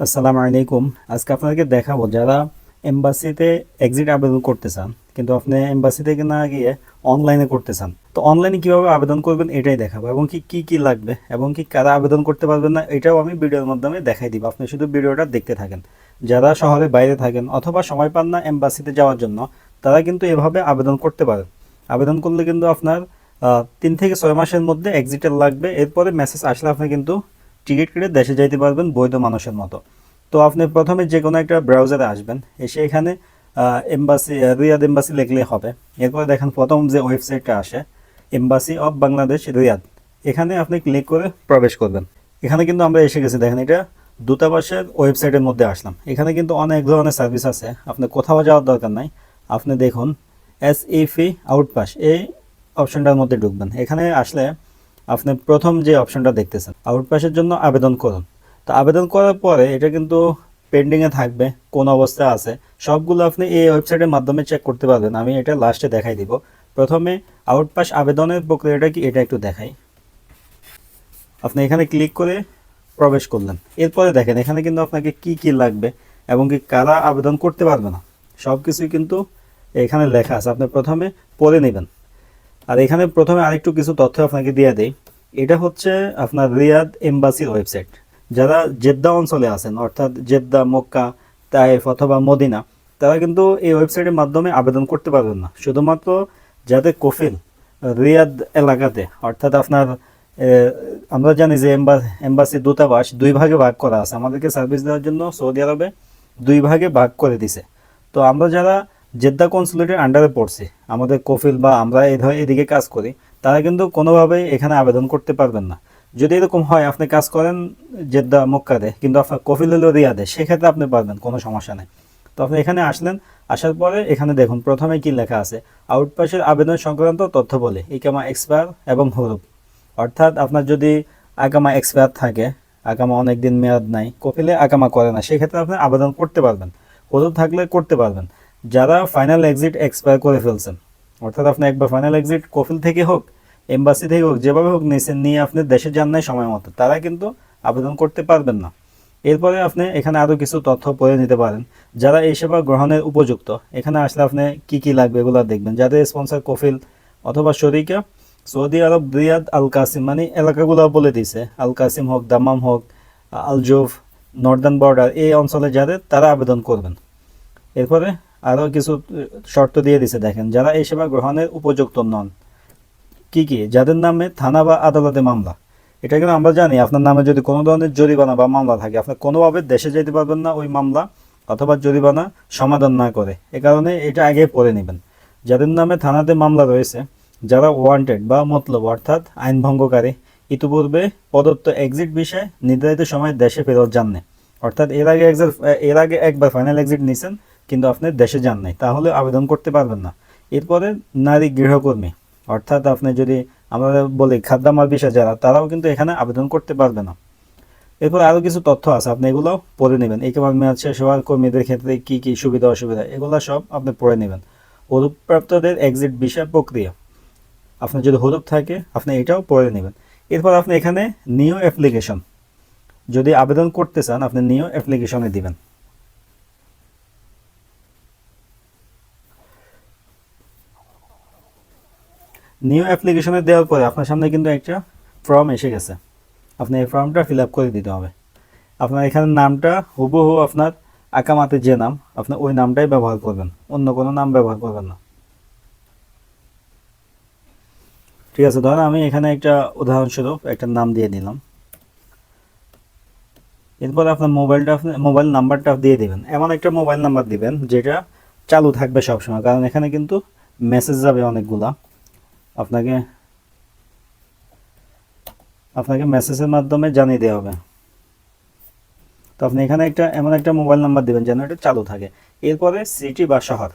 আসসালামু আলাইকুম। আজকে আপনাদেরকে দেখাবো যারা এম্বাসিতে এক্সিট আবেদন করতে চান, কিন্তু আপনি এম্বাসি থেকে না গিয়ে অনলাইনে করতে চান। তো অনলাইনে কীভাবে আবেদন করবেন এটাই দেখাবো, এবং কি কি কি লাগবে, এবং কি কারা আবেদন করতে পারবেন না, এটাও আমি ভিডিওর মাধ্যমে দেখাই দিব। আপনি শুধু ভিডিওটা দেখতে থাকেন। যারা শহরে বাইরে থাকেন অথবা সময় পান না এম্বাসিতে যাওয়ার জন্য, তারা কিন্তু এভাবে আবেদন করতে পারেন। আবেদন করলে কিন্তু আপনার তিন থেকে ছয় মাসের মধ্যে এক্সিটের লাগবে। এরপরে মেসেজ আসলে আপনি কিন্তু টিকিট কেটে দেশে যাইতে পারবেন বৈধ মানুষের মতো। তো আপনি প্রথমে যে কোনো একটা ব্রাউজারে আসবেন, এসে এখানে এম্বাসি রিয়াদ এম্বাসি লিখলে হবে। এরপরে দেখেন প্রথম যে ওয়েবসাইটটা আসে এম্বাসি অফ বাংলাদেশ রিয়াদ এখানে আপনি ক্লিক করে প্রবেশ করবেন। এখানে কিন্তু আমরা এসে গেছি। দেখেন এটা দূতাবাসের ওয়েবসাইটের মধ্যে আসলাম। এখানে কিন্তু অনেক ধরনের সার্ভিস আছে। আপনি কোথাও যাওয়ার দরকার নাই। আপনি দেখুন এস ইফি আউটপাস এই অপশনটার মধ্যে ঢুকবেন। এখানে আসলে আপনি প্রথম যে অপশনটা দেখতেছেন আউটপাসের জন্য আবেদন করুন। তো আবেদন করার পরে এটা কিন্তু পেন্ডিংয়ে থাকবে, কোন অবস্থা আছে, সবগুলো আপনি এই ওয়েবসাইটের মাধ্যমে চেক করতে পারবেন। আমি এটা লাস্টে দেখাই দিব। প্রথমে আউট আউটপাস আবেদনের প্রক্রিয়াটা কি, এটা একটু দেখাই। আপনি এখানে ক্লিক করে প্রবেশ করলেন। এরপরে দেখেন, এখানে কিন্তু আপনাকে কি কি লাগবে এবং কি কারা আবেদন করতে পারবে না সব কিছুই কিন্তু এখানে লেখা আছে। আপনি প্রথমে পড়ে নেবেন। আর এখানে প্রথমে আরেকটু কিছু তথ্য আপনাকে দিয়ে দেই। এটা হচ্ছে আপনার রিয়াদ এম্বাসির ওয়েবসাইট। যারা জেদ্দা অঞ্চলে আছেন, অর্থাৎ জেদ্দা, মক্কা, তাইফ অথবা মদিনা, তারা কিন্তু এই ওয়েবসাইটের মাধ্যমে আবেদন করতে পারবেন না। শুধুমাত্র যাদের কফিল রিয়াদ এলাকাতে, অর্থাৎ আপনার আমরা জানি যে এম্বা- এম্বাসি দূতাবাস দুই ভাগে ভাগ করা আছে। আমাদেরকে সার্ভিস দেওয়ার জন্য সৌদি আরবে দুই ভাগে ভাগ করে দিছে। তো আমরা যারা জেদ্দা কনসুলেটের আন্ডারে পড়ছে। আমাদের কফিল বা আমরা এই এদিকে কাজ করি, তারা কিন্তু কোনোভাবেই এখানে আবেদন করতে পারবেন না। যদি এরকম হয়, আপনি কাজ করেন জেদ্দা মক্কাতে, কিন্তু আপনার কফিল হলো রিয়াদে, সেক্ষেত্রে আপনি পারবেন, কোনো সমস্যা নেই। তো আপনি এখানে আসলেন, আসার পরে এখানে দেখুন, প্রথমে কি লেখা আছে? আউটপাসের আবেদন সংক্রান্ত তথ্য বলে, ইকামা এক্সপায়ার এবং হরুপ। অর্থাৎ আপনার যদি আকামা এক্সপায়ার থাকে আকামা অনেক দিন মেয়াদ নাই কপিলে আকামা করে না, সেক্ষেত্রে আপনি আবেদন করতে পারবেন। হলুদ থাকলে করতে পারবেন। যারা ফাইনাল এক্সিট এক্সপায়ার করে ফেলছেন, অর্থাৎ আপনি একবার ফাইনাল এক্সিট কফিল থেকে হোক এম্বাসি থেকে হোক, যেভাবে হোক নিয়েছেন নিয়ে আপনি দেশে যান নাই সময় মতো, তারা কিন্তু আবেদন করতে পারবেন না। এরপরে আপনি এখানে আরও কিছু তথ্য পড়ে নিতে পারেন। যারা এই সেবা গ্রহণের উপযুক্ত, এখানে আসলে আপনি কি কি লাগবে এগুলো দেখবেন। যাদের স্পন্সর কফিল অথবা শরিকা, Saudi Arab, Riyadh Al Qassim মানে এলাকাগুলো বলে দিছে আল কাসিম হোক দামাম হোক, আল জোফ, নর্দার্ন বর্ডার, এই অঞ্চলে যাদের, তারা আবেদন করবেন। এরপরে আরও কিছু শর্ত দিয়ে দিছে, দেখেন, যারা এই সেবা গ্রহণের উপযুক্ত নন। কি কি? যাদের নামে থানা বা আদালতে মামলা। এটা কিন্তু আমরা জানি, আপনার নামে যদি কোনো ধরনের জরিমানা বা মামলা থাকে আপনি কোনোভাবে দেশে যেতে পারবেন না ওই মামলা, অথবা জরিমানা সমাধান না করে। এ কারণে এটা আগে পড়ে নেবেন। যাদের নামে থানাতে মামলা রয়েছে, যারা ওয়ান্টেড বা মতলব, অর্থাৎ আইন ভঙ্গকারী, ইতিপূর্বে প্রদত্ত এক্সিট বিষয়ে নির্ধারিত সময় দেশে ফেরত যান না অর্থাৎ এর আগে এর আগে একবার ফাইনাল এক্সিট নিয়েছেন কিন্তু আপনি দেশে যান নাই, তাহলে আবেদন করতে পারবেন না। এরপরে নারী গৃহকর্মী, অর্থাৎ আপনি যদি আমরা বলি খাদ্যামার বিষয় যারা, তারাও কিন্তু এখানে আবেদন করতে পারবে না। এরপর আরও কিছু তথ্য আছে, আপনি এগুলো পড়ে নেবেন। কেমন মেয়াদ শেষ হওয়ার কর্মীদের ক্ষেত্রে কী কী সুবিধা, অসুবিধা, এগুলো সব আপনি পড়ে নেবেন। হলুদপ্রাপ্তদের এক্সিট বিষয় প্রক্রিয়া আপনার যদি হলুদ থাকে, আপনি এটাও পড়ে নেবেন। এরপর আপনি এখানে নিউ অ্যাপ্লিকেশন যদি আবেদন করতে চান, আপনি নিউ অ্যাপ্লিকেশনে দিবেন। নিউ অ্যাপ্লিকেশনে দেওয়ার পরে আপনার সামনে কিন্তু একটা ফর্ম এসে গেছে। আপনি এই ফর্মটা ফিল আপ করে দিতে হবে। আপনার এখানে নামটা, হুবহু আপনার আকামাতে যে নাম, আপনি ওই নামটাই ব্যবহার করবেন। অন্য কোনো নাম ব্যবহার করবেন না। ঠিক আছে, ধরেন আমি এখানে একটা উদাহরণস্বরূপ একটা নাম দিয়ে দিলাম। এরপর আপনার মোবাইলটা আপনি, মোবাইল নাম্বারটা দিয়ে দেবেন। এমন একটা মোবাইল নাম্বার দিবেন, যেটা চালু থাকবে সবসময়, কারণ এখানে কিন্তু মেসেজ যাবে অনেকগুলা। আপনাকে আপনাকে মেসেজের মাধ্যমে জানিয়ে দেওয়া হবে। তো আপনি এখানে একটা, এমন একটা মোবাইল নাম্বার দেবেন যেন এটা চালু থাকে। এরপরে সিটি বা শহর।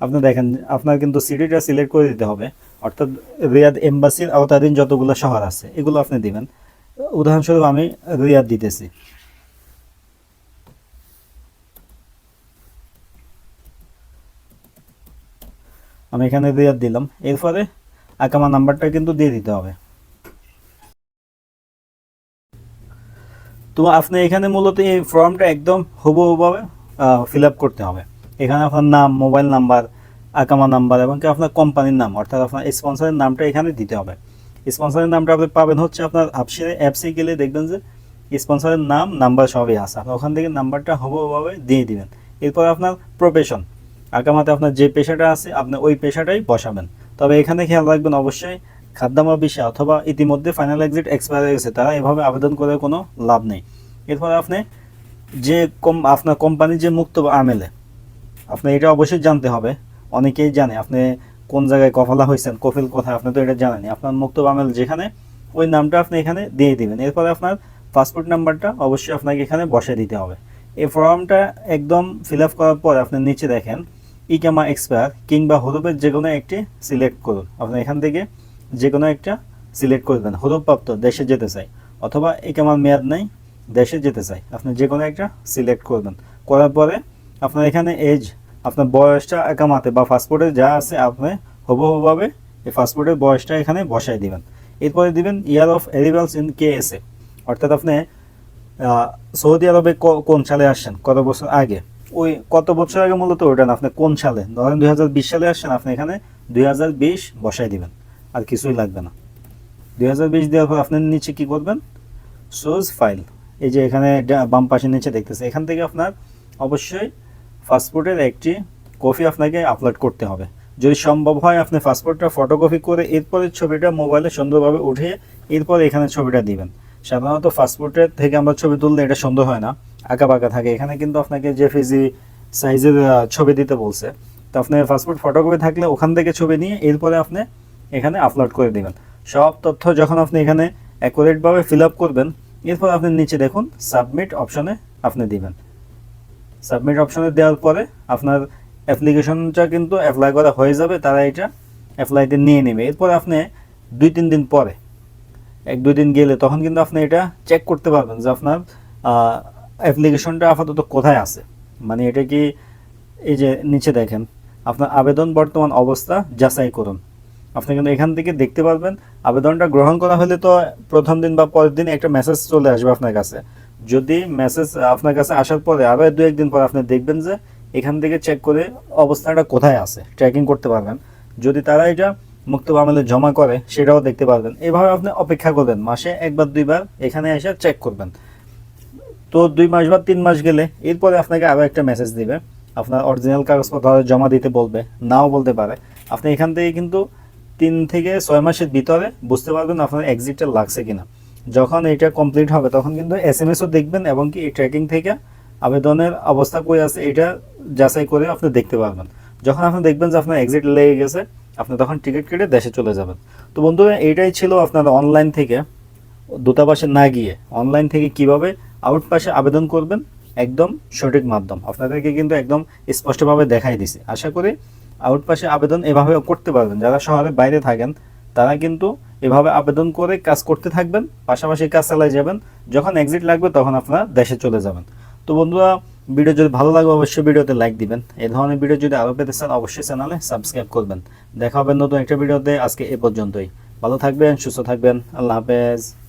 আপনি দেখেন, আপনার কিন্তু সিটিটা সিলেক্ট করে দিতে হবে। অর্থাৎ রিয়াদ এম্বাসির আওতাধীন যতগুলো শহর আছে, এগুলো আপনি দিবেন। উদাহরণস্বরূপ আমি রিয়াদ দিতেছি। আমি এখানে রিয়াদ দিলাম। এরপরে আকামা নাম্বারটা কিন্তু দিয়ে দিতে হবে। তো আপনি এখানে মূলত এই ফর্মটা একদম হুবহুভাবে ফিল আপ করতে হবে। এখানে আপনার নাম, মোবাইল নাম্বার আকামা নাম্বার এবং কি আপনার কোম্পানির নাম, অর্থাৎ আপনার স্পন্সরের নামটা এখানে দিতে হবে। স্পন্সরের নামটা আপনি পাবেন হচ্ছে আপনার আপসে অ্যাপসে গেলে দেখবেন যে স্পন্সরের নাম, নাম্বার সবই আছে। আপনি ওখান থেকে নাম্বারটা হুবহুভাবে দিয়ে দিবেন। এরপর আপনার প্রফেশন। আকামাতে আপনার যে পেশাটা আছে, আপনি ওই পেশাটাই বসাবেন। তবে এখানে খেয়াল রাখবেন অবশ্যই খাদ্যামা বিষয় অথবা ইতিমধ্যে ফাইনাল এক্সিট এক্সপায়ার হয়ে গেছে, তারা এভাবে আবেদন করে কোনো লাভ নেই। এরপরে আপনি যে কম, আপনার কোম্পানির যে মুক্ত আমেলে, আপনি এটা অবশ্যই জানতে হবে। অনেকেই জানে আপনি কোন জায়গায় কফলা হয়েছেন, কফিল কোথায়, আপনি তো এটা জানেন আপনার মুক্ত আমেল যেখানে, ওই নামটা আপনি এখানে দিয়ে দিবেন। এরপরে আপনার পাসপোর্ট নাম্বারটা অবশ্যই আপনাকে এখানে বসে দিতে হবে। এই ফর্মটা একদম ফিল আপ করার পর আপনি নিচে দেখেন ইকামা এক্সপায়ার কিংবা হরুপের যে কোনো একটি সিলেক্ট করুন। আপনি এখান থেকে যে কোনো একটা সিলেক্ট করবেন হরুপপ্রাপ্ত দেশে যেতে চাই অথবা ইকামার মেয়াদ নেই, দেশে যেতে চাই। আপনি যে কোনো একটা সিলেক্ট করবেন করার পরে আপনার এখানে এজ, আপনার বয়সটা একামাতে বা পাসপোর্টে যা আছে আপনি হুবহুভাবে এই পাসপোর্টের বয়সটা এখানে বসাই দিবেন। এরপরে দিবেন ইয়ার অফ এরিভেলস ইন কে এসে অর্থাৎ আপনি সৌদি আরবে কোন সালে আসছেন? কত বছর আগে? ওই কত বছর আগে মূলত ওটা না? আপনি কোন সালে? ধরেন দুই হাজার বিশ সালে আসছেন, আপনি এখানে দুই হাজার বিশ বসাই দিবেন, আর কিছুই লাগবে না। দুই হাজার বিশ দেওয়ার পর আপনার নিচে কি করবেন? সোজ ফাইল এই যে এখানে বাম পাশের নিচে দেখতেছে। এখান থেকে আপনার অবশ্যই পাসপোর্টের একটি কপি আপনাকে আপলোড করতে হবে। যদি সম্ভব হয় আপনি পাসপোর্টটা ফটোকপি করে এরপরে ছবিটা মোবাইলে সুন্দরভাবে উঠে এরপর এখানে ছবিটা দিবেন। সাধারণত পাসপোর্টের থেকে আমরা ছবি তুললে এটা সুন্দর হয় না। আঁকা বাঁকা থাকে। এখানে কিন্তু আপনাকে যে ফিজি সাইজের ছবি দিতে বলছে, তো আপনার পাসপোর্ট ফটোকপি থাকলে ওখান থেকে ছবি নিয়ে এরপরে আপনি এখানে আপলোড করে দিবেন। সব তথ্য যখন আপনি এখানে অ্যাকুরেটভাবে ফিল আপ করবেন, এরপর আপনি নিচে দেখুন সাবমিট অপশনে আপনি দিবেন। সাবমিট অপশনে দেওয়ার পরে আপনার অ্যাপ্লিকেশনটা কিন্তু অ্যাপ্লাই করা হয়ে যাবে, তারা এটা অ্যাপ্লাইতে নিয়ে নেবে। এরপর আপনি দুই, তিন দিন পরে, এক, দুই দিন গেলে তখন কিন্তু আপনি এটা চেক করতে পারবেন যে আপনার অ্যাপ্লিকেশনটা আপাতত কোথায় আছে? মানে এটা কি এই যে নিচে দেখেন, আপনার আবেদন বর্তমান অবস্থা যাচাই করুন। আপনি কিন্তু এখান থেকে দেখতে পারবেন, আবেদনটা গ্রহণ করা হলে তো প্রথম দিন বা পরের দিন একটা মেসেজ চলে আসবে আপনার কাছে। যদি মেসেজ আপনার কাছে আসার পরে আরও দু একদিন পর আপনি দেখবেন যে এখান থেকে চেক করে অবস্থাটা কোথায় আছে ট্র্যাকিং করতে পারবেন। যদি তারা এটা মুক্ত বামেলে জমা করে, সেটাও দেখতে পারবেন। এভাবে আপনি অপেক্ষা করবেন, মাসে একবার, দুইবার এখানে এসে চেক করবেন। তো দুই মাস বা তিন মাস গেলে এরপরে আপনাকে আরও একটা মেসেজ দিবে। আপনার অরিজিনাল কাগজপত্র জমা দিতে বলবে, নাও বলতে পারে। আপনি এখান থেকে কিন্তু তিন থেকে ছয় মাসের ভিতরে বুঝতে পারবেন আপনার এক্সিটটা লাগছে কিনা। যখন এটা কমপ্লিট হবে, তখন কিন্তু এস এম এসও দেখবেন এবং কি এই ট্র্যাকিং থেকে আবেদনের অবস্থা কই আছে এটা যাচাই করে আপনি দেখতে পারবেন। যখন আপনি দেখবেন যে আপনার এক্সিট লেগে গেছে, আপনি তখন টিকিট কেটে দেশে চলে যাবেন। তো বন্ধুরা এইটাই ছিল আপনার অনলাইন থেকে দূতাবাসে না গিয়ে অনলাইন থেকে কীভাবে আউট পাশে আবেদন করবেন একদম সঠিক মাধ্যম। আপনাদেরকে কিন্তু একদম স্পষ্টভাবে দেখাই দিছি। আশা করি আউট পাশে আবেদন এভাবে করতে পারবেন। যারা শহরের বাইরে থাকেন, তারা কিন্তু এভাবে আবেদন করে কাজ করতে থাকবেন, পাশাপাশি কাজ চালাই যাবেন। যখন এক্সিট লাগবে, তখন আপনারা দেশে চলে যাবেন। তো বন্ধুরা, ভিডিও যদি ভালো লাগে, অবশ্যই ভিডিওতে লাইক দিবেন। এই ধরনের ভিডিও যদি আরও পেতে চান, অবশ্যই চ্যানেলে সাবস্ক্রাইব করবেন। দেখা হবে নতুন একটা ভিডিওতে। আজকে এ পর্যন্তই। ভালো থাকবেন, সুস্থ থাকবেন। আল্লাহ হাফেজ।